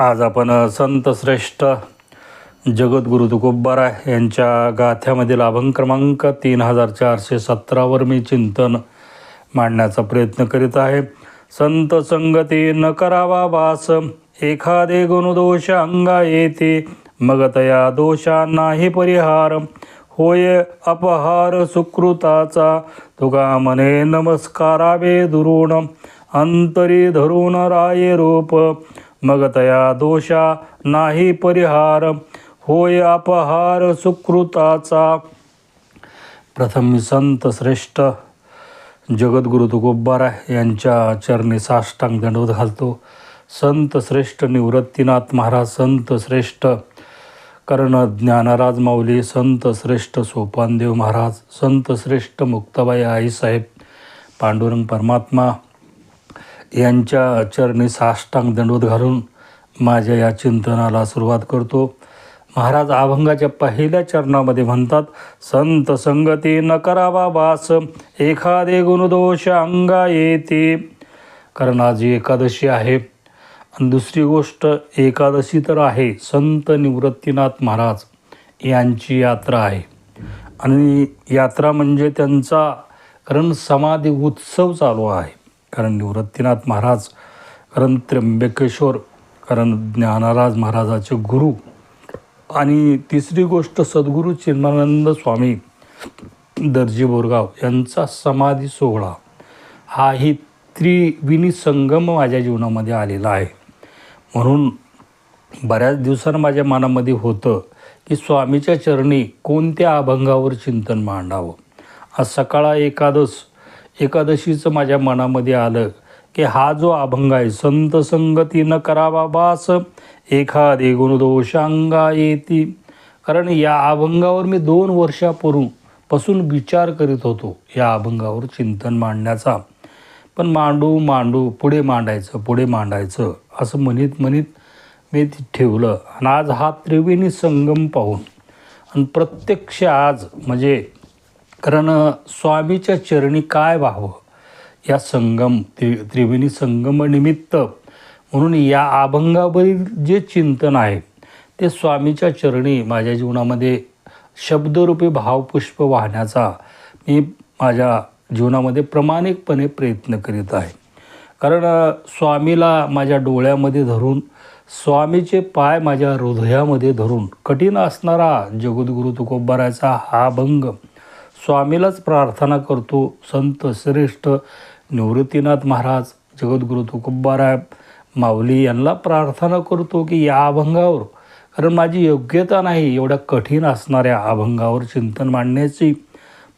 आज आपण संत श्रेष्ठ जगद्गुरु तुकोबारा यांच्या गाथ्यामधील अभंग क्रमांक तीन हजार चारशे सतरावर मी चिंतन मांडण्याचा प्रयत्न करीत आहे. संत संगती न करावा वास एखादे गुणदोष अंगा येते मग तया दोषा नाही परिहार. होय अपहार सुकृताचा तुका मने नमस्कारावे दुरुण अंतरी धरून राये रूप. मग तया दोषा नाही परिहार. होय अपहार सुकृताचा. प्रथम मी संत श्रेष्ठ. जगद्गुरु तुकोबारा यांच्या चरणी साष्टांग दंडवत घालतो. संत श्रेष्ठ निवृत्तीनाथ महाराज संत श्रेष्ठ कर्ण ज्ञानराज माऊली संत श्रेष्ठ सोपानदेव महाराज संत श्रेष्ठ मुक्ताबाई आईसाहेब पांडुरंग परमात्मा यांच्या चरणी साष्टांग दंडवत घालून माझ्या या चिंतनाला सुरुवात करतो. महाराज अभंगाच्या पहिल्या चरणामध्ये म्हणतात संत संगती न करावा वास एखादे गुणदोष अंगा येते. कारण आज एकादशी आहे. आणि दुसरी गोष्ट एकादशी तर आहे. संत निवृत्तीनाथ महाराज यांची यात्रा आहे. आणि यात्रा म्हणजे त्यांचा कारण समाधी उत्सव चालू आहे. कारण निवृत्तीनाथ महाराज कारण त्र्यंबकेश्वर कारण ज्ञानराज महाराजाचे गुरु आणि तिसरी गोष्ट सद्गुरू चिन्मानंद स्वामी दर्जी बोरगाव यांचा समाधी सोहळा हाही त्रिविनी संगम माझ्या जीवनामध्ये आलेला आहे. म्हणून बऱ्याच दिवसानं माझ्या मनामध्ये होतं की स्वामीच्या चरणी कोणत्या अभंगावर चिंतन मांडावं? आज सकाळा एकादस एकादशीचं माझ्या मनामध्ये आलं की हा जो अभंग आहे संत संगतीनं करावा बास एखादे गुणदोषांगा येती. कारण या अभंगावर मी दोन वर्षापूर्वी पासून विचार करीत होतो या अभंगावर चिंतन मांडण्याचा. पण मांडू मांडू पुढे मांडायचं पुढे मांडायचं असं म्हणत म्हणत मी ते ठेवलं. आणि आज हा त्रिवेणी संगम पाहून आणि प्रत्यक्ष आज म्हणजे कारण स्वामीच्या चरणी काय व्हावं? या संगम त्रि त्रिवेणी संगमनिमित्त म्हणून या अभंगावरील जे चिंतन आहे ते स्वामीच्या चरणी माझ्या जीवनामध्ये शब्दरूपी भावपुष्प वाहण्याचा मी माझ्या जीवनामध्ये प्रामाणिकपणे प्रयत्न करीत आहे. कारण स्वामीला माझ्या डोळ्यामध्ये धरून स्वामीचे पाय माझ्या हृदयामध्ये धरून कठीण असणारा जगद्गुरु तुकोबाराचा हा अभंग स्वामीलाच प्रार्थना करतो. संत श्रेष्ठ निवृत्तीनाथ महाराज जगद्गुरु तुकोबाराय माऊली यांना प्रार्थना करतो की या अभंगावर कारण माझी योग्यता नाही एवढ्या कठीण असणाऱ्या अभंगावर चिंतन मांडण्याची.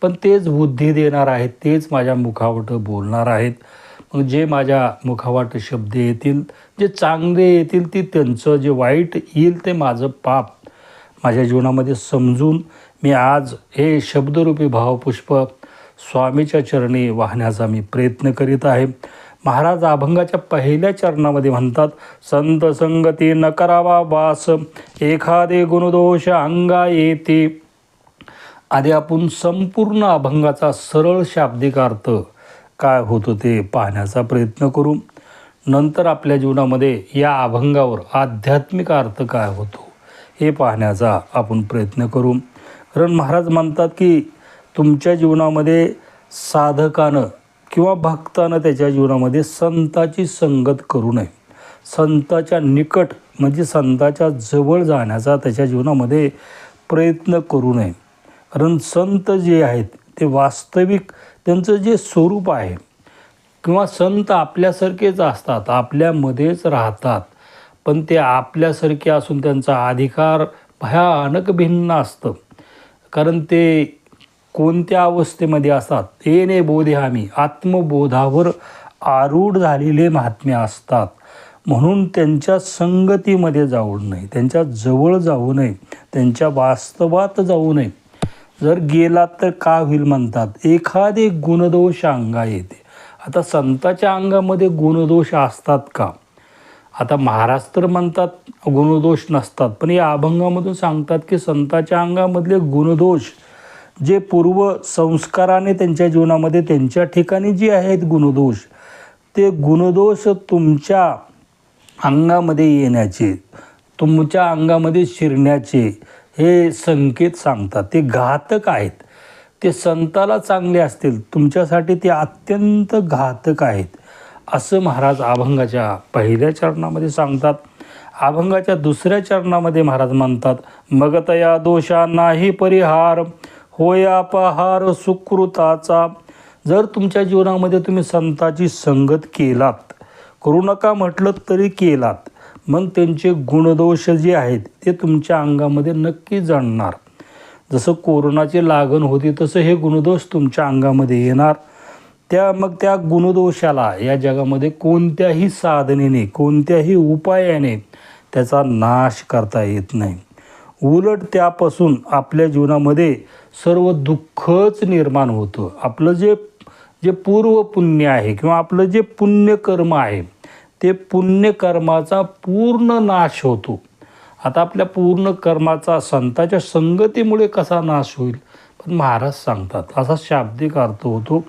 पण तेच बुद्धी देणार आहेत तेच माझ्या मुखावट बोलणार आहेत. मग जे माझ्या मुखावाट शब्द येतील जे चांगले येतील ते त्यांचं जे वाईट येईल ते माझं पाप माझ्या जीवनामध्ये समजून मी आज हे शब्दरूपी भावपुष्प स्वामीच्या चरणी वाहण्याचा मी प्रयत्न करीत आहे. महाराज अभंगाच्या पहिल्या चरणामध्ये म्हणतात संत संगती न करावा वास एखादे गुणदोष अंगा येते. आधी आपण संपूर्ण अभंगाचा सरळ शाब्दिक अर्थ काय होतो ते पाहण्याचा प्रयत्न करू. नंतर आपल्या जीवनामध्ये या अभंगावर आध्यात्मिक अर्थ काय होतो हे पाहण्याचा आपण प्रयत्न करू. कारण महाराज म्हणतात की तुमच्या जीवनामध्ये साधकानं किंवा भक्तानं त्याच्या जीवनामध्ये संताची संगत करू नये. संताच्या निकट म्हणजे संताच्या जवळ जाण्याचा त्याच्या जीवनामध्ये प्रयत्न करू नये. कारण संत जे आहेत ते वास्तविक त्यांचं जे स्वरूप आहे किंवा संत आपल्यासारखेच असतात आपल्यामध्येच राहतात पण ते आपल्यासारखे असून त्यांचा अधिकार भयानक भिन्न असतं. कारण ते कोणत्या अवस्थेमध्ये असतात? तेने बोधे आम्ही. आत्मबोधावर आरूढ झालेले महात्मे असतात. म्हणून त्यांच्या संगतीमध्ये जाऊ नये त्यांच्या जवळ जाऊ नये त्यांच्या वास्तवात जाऊ नये. जर गेलात तर का होईल म्हणतात. एखादे गुणदोष अंगा येते. आता संताच्या अंगामध्ये गुणदोष असतात का? आता महाराष्ट्र म्हणतात गुणदोष नसतात पण या अभंगामधून सांगतात की संताच्या अंगामधले गुणदोष जे पूर्व संस्काराने त्यांच्या जीवनामध्ये त्यांच्या ठिकाणी जे आहेत गुणदोष ते गुणदोष तुमच्या अंगामध्ये येण्याचे तुमच्या अंगामध्ये शिरण्याचे हे संकेत सांगतात. ते घातक आहेत. ते संताला चांगले असतील तुमच्यासाठी ते अत्यंत घातक आहेत. असं महाराज अभंगाच्या पहिल्या चरणामध्ये सांगतात. अभंगाच्या दुसऱ्या चरणामध्ये महाराज म्हणतात मगतया दोषा नाही परिहार होया पहार सुकृताचा. जर तुमच्या जीवनामध्ये तुम्ही संताची संगत केलात करू नका म्हटलं तरी केलात मग त्यांचे गुणदोष जे आहेत ते तुमच्या अंगामध्ये नक्की जाणणार जसं कोरोनाची लागण होती तसं हे गुणदोष तुमच्या अंगामध्ये येणार. त्या मग त्या गुणदोषाला या जगामध्ये कोणत्याही साधनेने कोणत्याही उपायाने त्याचा नाश करता येत नाही. उलट त्यापासून आपल्या जीवनामध्ये सर्व दुःखच निर्माण होतं. आपलं जे जे पूर्व पुण्य आहे किंवा आपलं जे पुण्यकर्म आहे ते पुण्यकर्माचा पूर्ण नाश होतो. आता आपल्या पूर्ण कर्माचा संताच्या संगतीमुळे कसा नाश होईल? पण महाराज सांगतात असा शाब्दिक अर्थ होतो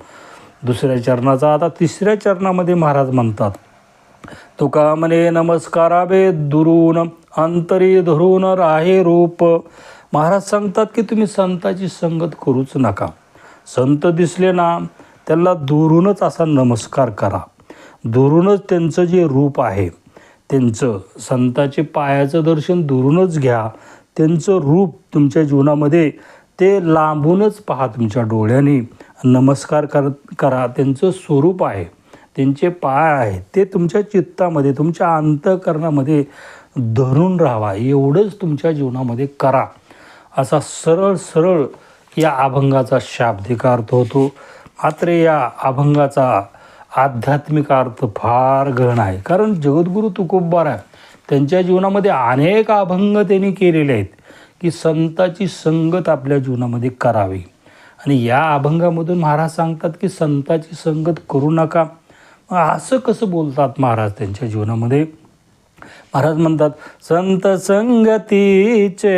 दुसऱ्या चरणाचा. आता तिसऱ्या चरणामध्ये महाराज म्हणतात तुका म्हणे नमस्काराबे दुरून अंतरी धरून राहे रूप. महाराज सांगतात की तुम्ही संताची संगत करूच नका. संत दिसले ना त्यांना दुरूनच असा नमस्कार करा. दुरूनच त्यांचं जे रूप आहे त्यांचं संताचे पायाचं दर्शन दुरूनच घ्या. त्यांचं रूप तुमच्या जीवनामध्ये ते लांबूनच पहा तुमच्या डोळ्याने. नमस्कार कर करा. त्यांचं स्वरूप आहे. त्यांचे पाय आहे ते तुमच्या चित्तामध्ये तुमच्या अंतकरणामध्ये धरून राहावा. एवढंच तुमच्या जीवनामध्ये करा. असा सरळ सरळ या अभंगाचा शाब्दिक अर्थ होतो. मात्र या अभंगाचा आध्यात्मिक अर्थ फार गहन आहे. कारण जगद्गुरू तुकोबार आहे. त्यांच्या जीवनामध्ये अनेक अभंग त्यांनी केलेले आहेत की संताची संगत आपल्या जीवनामध्ये करावी. आणि या अभंगामधून महाराज सांगतात की संताची संगत करू नका. मग असं कसं बोलतात महाराज त्यांच्या जीवनामध्ये? महाराज म्हणतात संत संगतीचे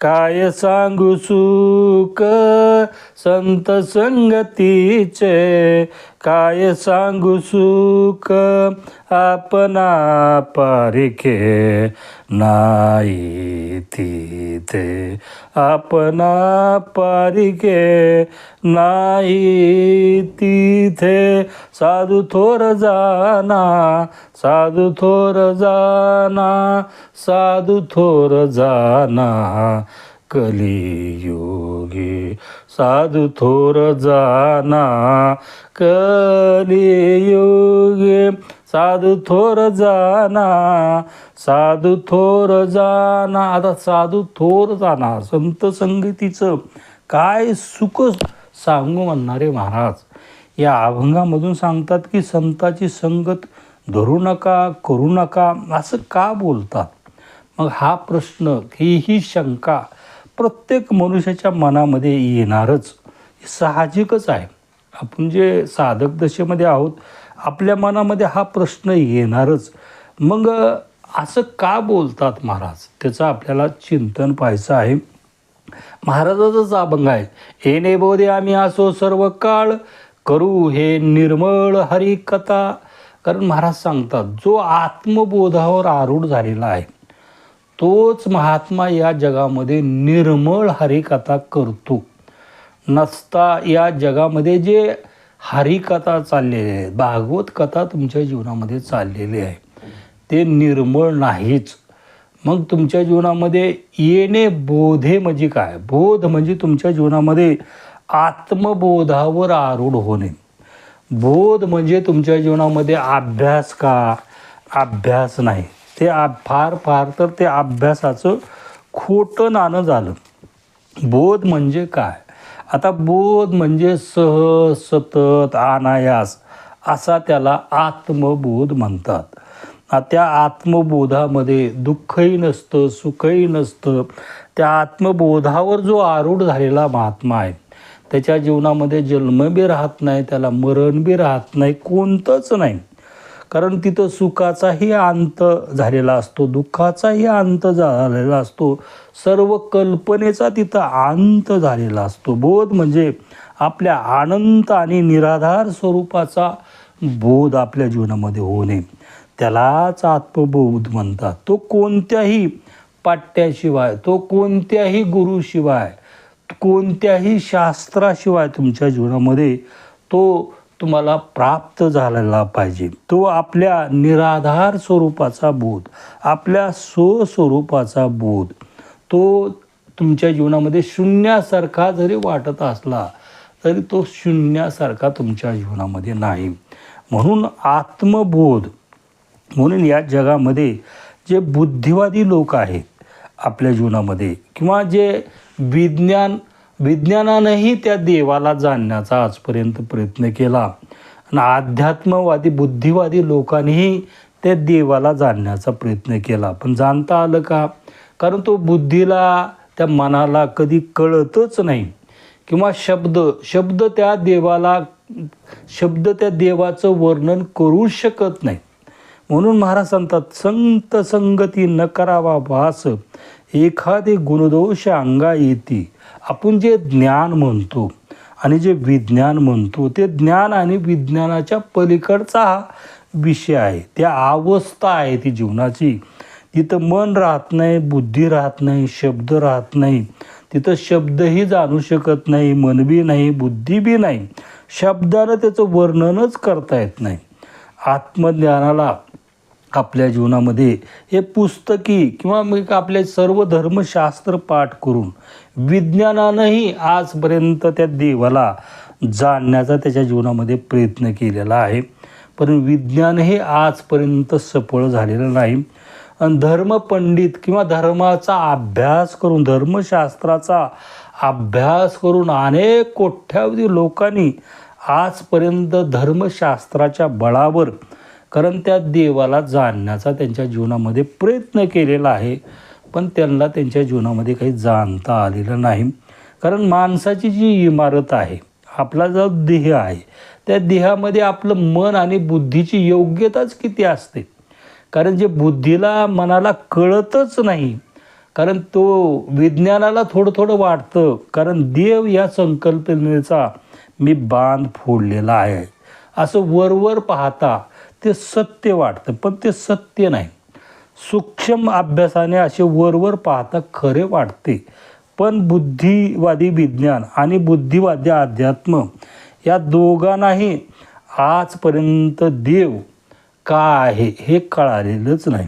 काय सांगू सुख? संत संगतीचे काय सांगू सुख आपणा पारिके नाही तिथे. आपणा पारिके नाही तिथे. साधू थोर जाना साधू थोर जाना साधू थोर जाना. कलियुगी साधू थोर जाना कलियुगी साधू थोर जाना साधू थोर जाना. आता साधू थोर जाना संत संगतीचं काय सुख सांगू म्हणणारे महाराज या अभंगामधून सांगतात की संताची संगत धरू नका करू नका. असं का बोलतात? मग हा प्रश्न ही ही शंका प्रत्येक मनुष्याच्या मनामध्ये येणारच. हे साहजिकच आहे. आपण जे साधक दशेमध्ये आहोत आपल्या मनामध्ये हा प्रश्न येणारच. मग असं का बोलतात महाराज? त्याचं आपल्याला चिंतन पाहायचं आहे. महाराजाचाच अभंग आहे. येणे बोधे आम्ही असो सर्व काळ करू हे निर्मळ हरिकथा. कारण महाराज सांगतात जो आत्मबोधावर आरूढ झालेला आहे तोच महात्मा या जगामध्ये निर्मळ हरिकथा करतो. नसता या जगामध्ये जे हरिकथा चाललेले आहेत भागवत कथा तुमच्या जीवनामध्ये चाललेली आहे ते निर्मळ नाहीच. मग तुमच्या जीवनामध्ये येणे बोधे म्हणजे काय? बोध म्हणजे तुमच्या जीवनामध्ये आत्मबोधावर आरूढ होणे. बोध म्हणजे तुमच्या जीवनामध्ये अभ्यास का? अभ्यास नाही. ते आ फार फार तर ते अभ्यासाचं खोटं नाणं झालं. बोध म्हणजे काय? आता बोध म्हणजे सहज सतत अनायास असा त्याला आत्मबोध म्हणतात. त्या आत्मबोधामध्ये दुःखही नसतं सुखही नसतं. त्या आत्मबोधावर जो आरूढ झालेला महात्मा आहे त्याच्या जीवनामध्ये जन्म बी राहत नाही त्याला मरण बी राहत नाही कोणतंच नाही. कारण तिथं सुखाचाही अंत झालेला असतो दुःखाचाही अंत झालेला असतो. सर्व कल्पनेचा तिथं अंत झालेला असतो. बोध म्हणजे आपल्या अनंत आणि निराधार स्वरूपाचा बोध आपल्या जीवनामध्ये होणे. त्यालाच आत्मबोध म्हणतात. तो कोणत्याही पाट्याशिवाय तो कोणत्याही गुरुशिवाय कोणत्याही शास्त्राशिवाय तुमच्या जीवनामध्ये तो तुम्हाला प्राप्त झालेला पाहिजे. तो आपल्या निराधार स्वरूपाचा बोध आपल्या स्वस्वरूपाचा बोध. तो तुमच्या जीवनामध्ये शून्यासारखा जरी वाटत असला तरी तो शून्यासारखा तुमच्या जीवनामध्ये नाही. म्हणून आत्मबोध म्हणून या जगामध्ये जे बुद्धिवादी लोक आहेत आपल्या जीवनामध्ये किंवा जे विज्ञान विज्ञानानंही त्या देवाला जाणण्याचा आजपर्यंत प्रयत्न केला. आणि अध्यात्मवादी बुद्धिवादी लोकांनीही त्या देवाला जाणण्याचा प्रयत्न केला. पण जाणता आलं का? कारण तो बुद्धीला त्या मनाला कधी कळतच नाही. किंवा शब्द शब्द त्या देवाला शब्द त्या देवाचं वर्णन करू शकत नाही. म्हणून महाराज सांगतात संत संगती न करावा भास एखादे गुणदोष अंगा येते आपण जे ज्ञान म्हणतो आणि जे विज्ञान म्हणतो ते ज्ञान आणि विज्ञानाच्या पलीकडचा हा विषय आहे. त्या अवस्था आहे ती जीवनाची. तिथं मन राहत नाही बुद्धी राहत नाही शब्द राहत नाही. तिथं शब्दही जाणू शकत नाही मन बी नाही बुद्धी बी नाही. शब्दानं त्याचं वर्णनच करता येत नाही. आत्मज्ञानाला आपल्या जीवनामध्ये हे पुस्तकी किंवा मग आपले सर्व धर्मशास्त्र पाठ करून विज्ञानानंही आजपर्यंत त्या देवाला जाणण्याचा त्याच्या जीवनामध्ये प्रयत्न केलेला आहे. पण विज्ञान हे आजपर्यंत सफळ झालेलं नाही. आणि धर्मपंडित किंवा धर्माचा अभ्यास करून धर्मशास्त्राचा अभ्यास करून अनेक कोट्यावधी लोकांनी आजपर्यंत धर्मशास्त्राच्या बळावर कारण त्या देवाला जाणण्याचा त्यांच्या जीवनामध्ये प्रयत्न केलेला आहे पण त्यांना त्यांच्या जीवनामध्ये काही जाणता आलेलं नाही. कारण माणसाची जी इमारत आहे आपला जो देह आहे त्या देहामध्ये आपलं मन आणि बुद्धीची योग्यताच किती असते? कारण जे बुद्धीला मनाला कळतच नाही. कारण तो विज्ञानाला थोडं थोडं वाटतं कारण देव या संकल्पनेचा मी बांध फोडलेला आहे. असं वरवर पाहता ते सत्य वाटतं पण ते सत्य नाही. सूक्ष्म अभ्यासाने असे वरवर पाहता खरे वाटते. पण बुद्धिवादी विज्ञान आणि बुद्धिवादी अध्यात्म या दोघांनाही आजपर्यंत देव का आहे हे कळालेलंच नाही.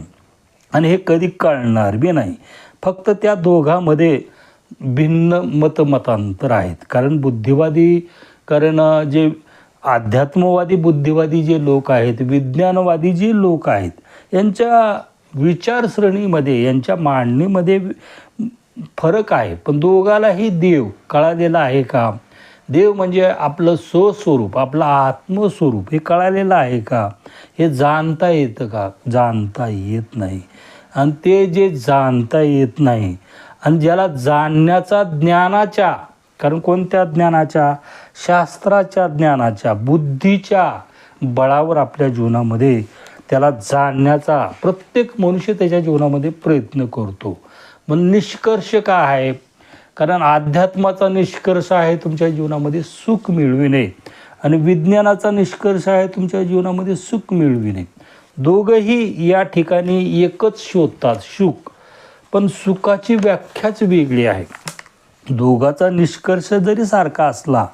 आणि हे कधी कळणार बी नाही. फक्त त्या दोघांमध्ये भिन्न मतमतांतर आहेत. कारण बुद्धिवादी कारण जे अध्यात्मवादी बुद्धिवादी जे लोक आहेत विज्ञानवादी जे लोक आहेत यांच्या विचारसरणीमध्ये यांच्या मांडणीमध्ये फरक आहे. पण दोघालाही देव कळालेला आहे का? देव म्हणजे आपलं स्वस्वरूप आपलं आत्मस्वरूप हे कळालेलं आहे का? हे जाणता येतं का? जाणता येत नाही. आणि ते जे जाणता येत नाही आणि ज्याला जाणण्याचा ज्ञानाच्या कारण कोणत्या ज्ञानाच्या शास्त्राच्या ज्ञानाच्या बुद्धीच्या बळावर आपल्या जीवनामध्ये त्याला जाणण्याचा प्रत्येक मनुष्य त्याच्या जीवनामध्ये प्रयत्न करतो. मग निष्कर्ष काय आहे? कारण अध्यात्माचा निष्कर्ष आहे तुमच्या जीवनामध्ये सुख मिळविणे आणि विज्ञानाचा निष्कर्ष आहे तुमच्या जीवनामध्ये सुख मिळविणे. दोघंही या ठिकाणी एकच शोधतात सुख. पण सुखाची व्याख्याच वेगळी आहे. दोघाचा निष्कर्ष जरी सारखा असला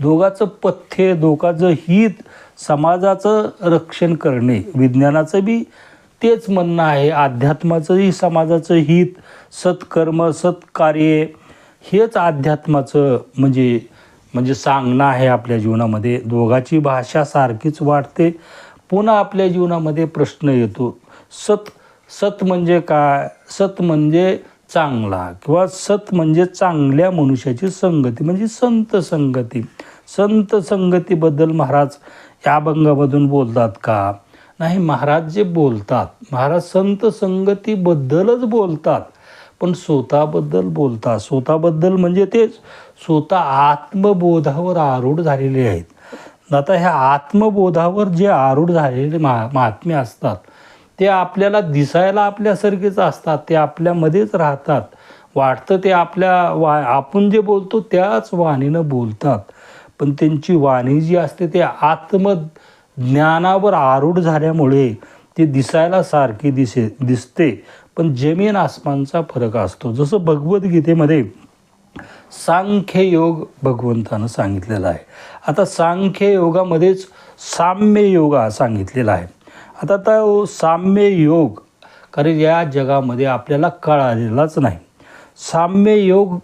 दोघाचं पथ्य दोघाचं हित समाजाचं रक्षण करणे विज्ञानाचं बी तेच म्हणणं आहे. अध्यात्माचंही समाजाचं हित सत्कर्म सत्कार्य हेच अध्यात्माचं म्हणजे म्हणजे सांगणं आहे आपल्या जीवनामध्ये. दोघाची भाषा सारखीच वाटते पुन्हा आपल्या जीवनामध्ये प्रश्न येतो. सत सत म्हणजे काय? सत म्हणजे चांगला किंवा सत म्हणजे चांगल्या मनुष्याची संगती म्हणजे संत संगती. संत संगतीबद्दल महाराज या अभंगामधून बोलतात का? नाही महाराज जे बोलतात महाराज संत संगतीबद्दलच बोलतात पण स्वतःबद्दल बोलतात. स्वतःबद्दल म्हणजे ते स्वतः आत्मबोधावर आरूढ झालेले आहेत. आता ह्या आत्मबोधावर जे आरूढ झालेले महा महात्मे असतात ते आपल्याला दिसायला आपल्यासारखेच असतात ते आपल्यामध्येच राहतात. वाटतं ते आपल्या वा आपण जे बोलतो त्याच वाणीनं बोलतात. पण त्यांची वाणी जी असते ते आत्मज्ञानावर आरूढ झाल्यामुळे ते दिसायला सारखी दिसे दिसते. पण जमीन आसमानचा फरक असतो. जसं भगवद्गीतेमध्ये सांख्य योग भगवंतानं सांगितलेला आहे. आता सांख्य योगामध्येच साम्य योगा सांगितलेला आहे. आता तर साम्य योग कारण या जगामध्ये आपल्याला कळालेलाच नाही. साम्य योग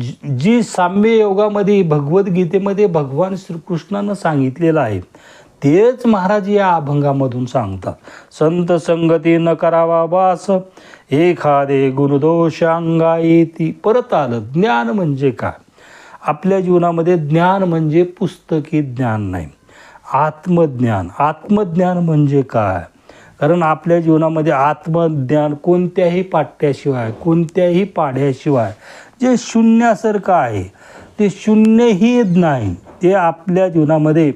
जी- जी साम्य योगामध्ये भगवद्गीतेमध्ये भगवान श्रीकृष्णानं सांगितलेलं आहे तेच महाराज या अभंगामधून सांगतात. संत संगती न करावा वास एखादे गुणदोष अंगा येती परत आलं ज्ञान म्हणजे काय? आपल्या जीवनामध्ये ज्ञान म्हणजे पुस्तकी ज्ञान नाही. आत्मज्ञान. आत्मज्ञान म्हणजे काय? कारण आपल्या जीवनामध्ये आत्मज्ञान कोणत्याही पाट्याशिवाय कोणत्याही पाड्याशिवाय जे शून्यासारखं आहे ते शून्यही नाही ते आपल्या जीवनामध्ये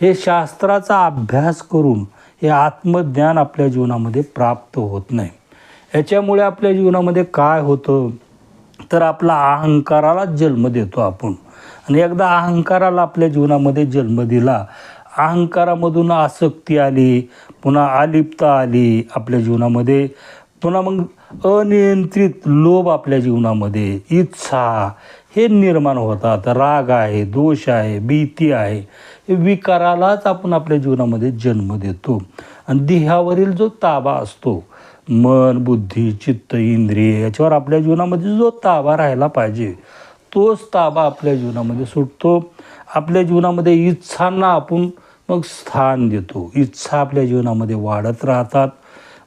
हे शास्त्राचा अभ्यास करून हे आत्मज्ञान आपल्या जीवनामध्ये प्राप्त होत नाही. याच्यामुळे आपल्या जीवनामध्ये काय होतं? तर आपला अहंकाराला जन्म देतो आपण. आणि एकदा अहंकाराला आपल्या जीवनामध्ये जन्म दिला अहंकारामधून आसक्ती आली पुन्हा आलिप्ता आली आपल्या जीवनामध्ये. पुन्हा मग अनियंत्रित लोभ आपल्या जीवनामध्ये इच्छा हे निर्माण होतात. राग आहे दोष आहे भीती आहे. हे विकारालाच आपण आपल्या जीवनामध्ये जन्म देतो. आणि देहावरील जो ताबा असतो मन बुद्धी चित्त इंद्रिय याच्यावर आपल्या जीवनामध्ये जो ताबा राहायला पाहिजे तोच ताबा आपल्या जीवनामध्ये सुटतो. आपल्या जीवनामध्ये इच्छांना आपण मग स्थान देतो. इच्छा आपल्या जीवनामध्ये वाढत राहतात.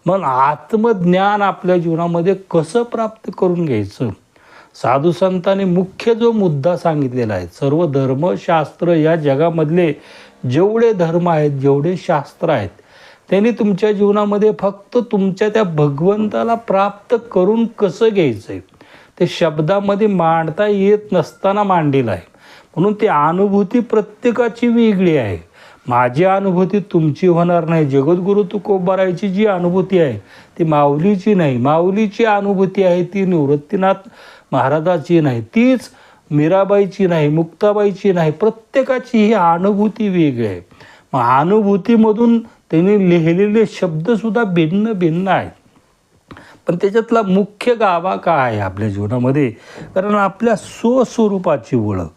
मग आत्मज्ञान आपल्या जीवनामध्ये कसं प्राप्त करून घ्यायचं? साधू संतांनी मुख्य जो मुद्दा सांगितलेला आहे सर्व धर्मशास्त्र या जगामधले जेवढे धर्म आहेत जेवढे शास्त्र आहेत त्यांनी तुमच्या जीवनामध्ये फक्त तुमच्या त्या भगवंताला प्राप्त करून कसं घ्यायचं आहे ते शब्दामध्ये मांडता येत नसताना मांडलेलं आहे. म्हणून ती अनुभूती प्रत्येकाची वेगळी आहे. माझी अनुभूती तुमची होणार नाही. जगद्गुरु तुकोबारायची जी अनुभूती आहे ती माऊलीची नाही. माऊलीची अनुभूती आहे ती निवृत्तीनाथ महाराजाची नाही. तीच मीराबाईची नाही मुक्ताबाईची नाही. प्रत्येकाची ही अनुभूती वेगळी आहे. मग अनुभूतीमधून त्यांनी लिहिलेले शब्दसुद्धा भिन्न भिन्न आहेत. पण त्याच्यातला मुख्य गाभा काय आहे आपल्या जीवनामध्ये? कारण आपल्या स्वस्वरूपाची ओळख.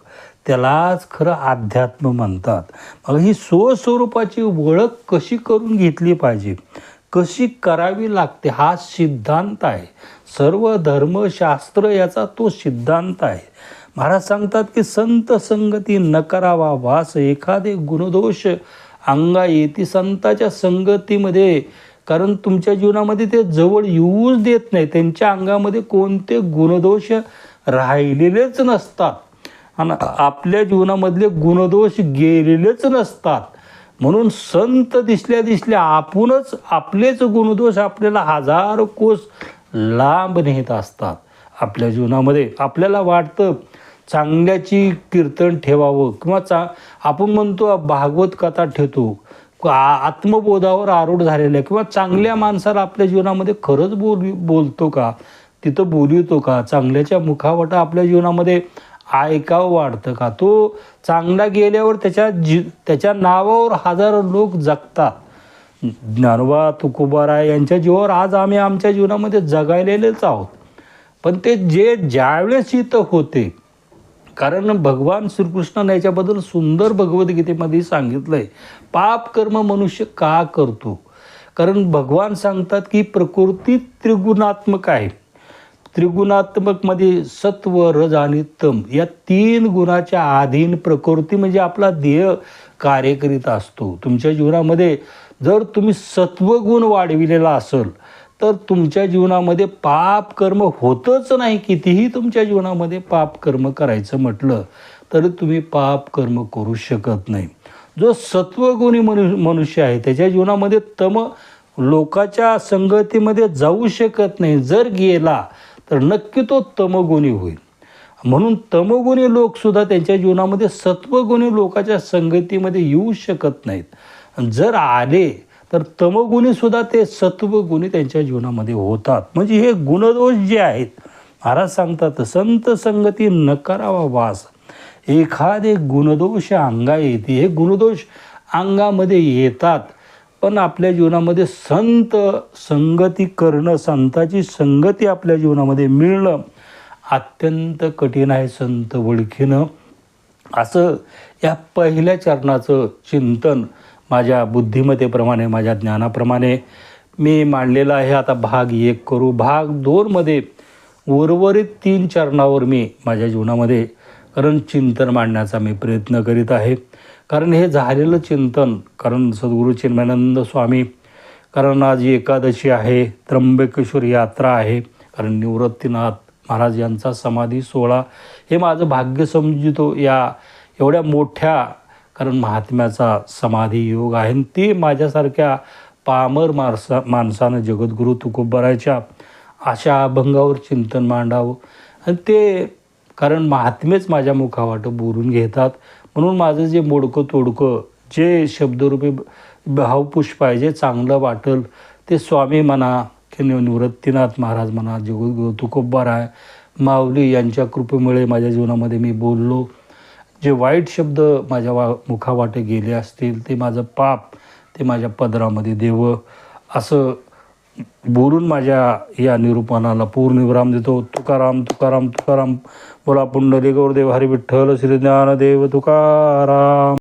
त्यालाच खरं अध्यात्म म्हणतात. मग ही स्वस्वरूपाची ओळख कशी करून घेतली पाहिजे? कशी करावी लागते? हा सिद्धांत आहे. सर्व धर्मशास्त्र याचा तो सिद्धांत आहे. महाराज सांगतात की संत संगती न करावा वास. एखादे गुणदोष अंगा येते संताच्या संगतीमध्ये कारण तुमच्या जीवनामध्ये ते जवळ येऊच देत नाही. त्यांच्या अंगामध्ये कोणते गुणदोष राहिलेलेच नसतात. आणि आपल्या जीवनामधले गुणदोष गेलेलेच नसतात. म्हणून संत दिसल्या दिसल्या आपणच आपलेच गुणदोष आपल्याला हजारो कोस लांब नेत असतात. आपल्या जीवनामध्ये आपल्याला वाटतं चांगल्याची कीर्तन ठेवावं किंवा चा आपण म्हणतो भागवत कथा ठेवतो. आ- आत्मबोधावर आरूढ झालेल्या किंवा चांगल्या माणसाला आपल्या जीवनामध्ये खरंच बोल बोलतो का? तिथं बोलवतो का? चांगल्याच्या मुखावटा आपल्या जीवनामध्ये ऐकावं वाटतं का? तो चांगला गेल्यावर त्याच्या जी त्याच्या नावावर हजारो लोक जगतात. ज्ञानोबा तुकोबाराय यांच्या जीवावर आज आम्ही आमच्या जीवनामध्ये जगायलेलेच आहोत. पण ते जे ज्यावेळेस इथं होते कारण भगवान श्रीकृष्णाने याच्याबद्दल सुंदर भगवद्गीतेमध्ये सांगितलं आहे पाप कर्म मनुष्य का करतो? कारण भगवान सांगतात की प्रकृती त्रिगुणात्मक आहे. त्रिगुणात्मकमध्ये सत्व रज आणि तम या तीन गुणाच्या अधीन प्रकृती म्हणजे आपला ध्येय कार्य करीत असतो. तुमच्या जीवनामध्ये जर तुम्ही सत्वगुण वाढविलेला असेल तर तुमच्या जीवनामध्ये पाप कर्म होतच नाही. कितीही तुमच्या जीवनामध्ये पाप कर्म करायचं म्हटलं तरी तुम्ही पाप कर्म करू शकत नाही. जो सत्वगुणी मनु मनुष्य आहे त्याच्या जीवनामध्ये तम लोकाच्या संगतीमध्ये जाऊ शकत नाही. जर गेला तर नक्की तो तमगुणी होईल. म्हणून तमगुणी लोकसुद्धा त्यांच्या जीवनामध्ये सत्वगुणी लोकाच्या संगतीमध्ये येऊ शकत नाहीत. जर आले तर तमगुणीसुद्धा ते सत्वगुणी त्यांच्या जीवनामध्ये होतात. म्हणजे हे गुणदोष जे आहेत महाराज सांगतात संत संगती नकारावा वास. एखादे गुणदोष अंगा येते हे गुणदोष अंगामध्ये येतात. पण आपल्या जीवनामध्ये संत संगती करणं संताची संगती आपल्या जीवनामध्ये मिळणं अत्यंत कठीण आहे संत ओळखीनं. असं या पहिल्या चरणाचं चिंतन माझ्या बुद्धिमत्तेप्रमाणे माझ्या ज्ञानाप्रमाणे मी मांडलेलं आहे. आता भाग एक करू. भाग दोनमध्ये उर्वरित तीन चरणावर मी माझ्या जीवनामध्ये कारण चिंतन मांडण्याचा मी प्रयत्न करीत आहे. कारण हे झालेलं चिंतन कारण सद्गुरू चिन्मयानंद स्वामी कारण आज एकादशी आहे त्र्यंबकेश्वर यात्रा आहे कारण निवृत्तीनाथ महाराज यांचा समाधी सोहळा हे माझं भाग्य समजितो. या एवढ्या मोठ्या कारण महात्म्याचा समाधी योग आहे. आणि ते माझ्यासारख्या पामर माणसा माणसानं जगद्गुरू तुकोबरायच्या अशा अभंगावर चिंतन मांडावं. आणि ते कारण महात्मेच माझ्या मुखावाटं बोलून घेतात. म्हणून माझं जे मोडकं तोडकं जे शब्दरूपी भावपुष्प आहे जे चांगलं वाटेल ते स्वामी म्हणा की निवृत्तीनाथ महाराज म्हणा जगद्गुरु तुकोब्बा राय माऊली यांच्या कृपेमुळे माझ्या जीवनामध्ये मी बोललो. जे वाईट शब्द माझ्या वा मुखावाटे गेले असतील ते माझं पाप ते माझ्या पदरामध्ये देवं. असं बोलून माझ्या या निरूपणाला पूर्ण विराम देतो. तुकाराम तुकाराम तुकाराम बोला पुंडलिक गौरदेव हरी विठ्ठल श्री ज्ञानदेव तुकाराम.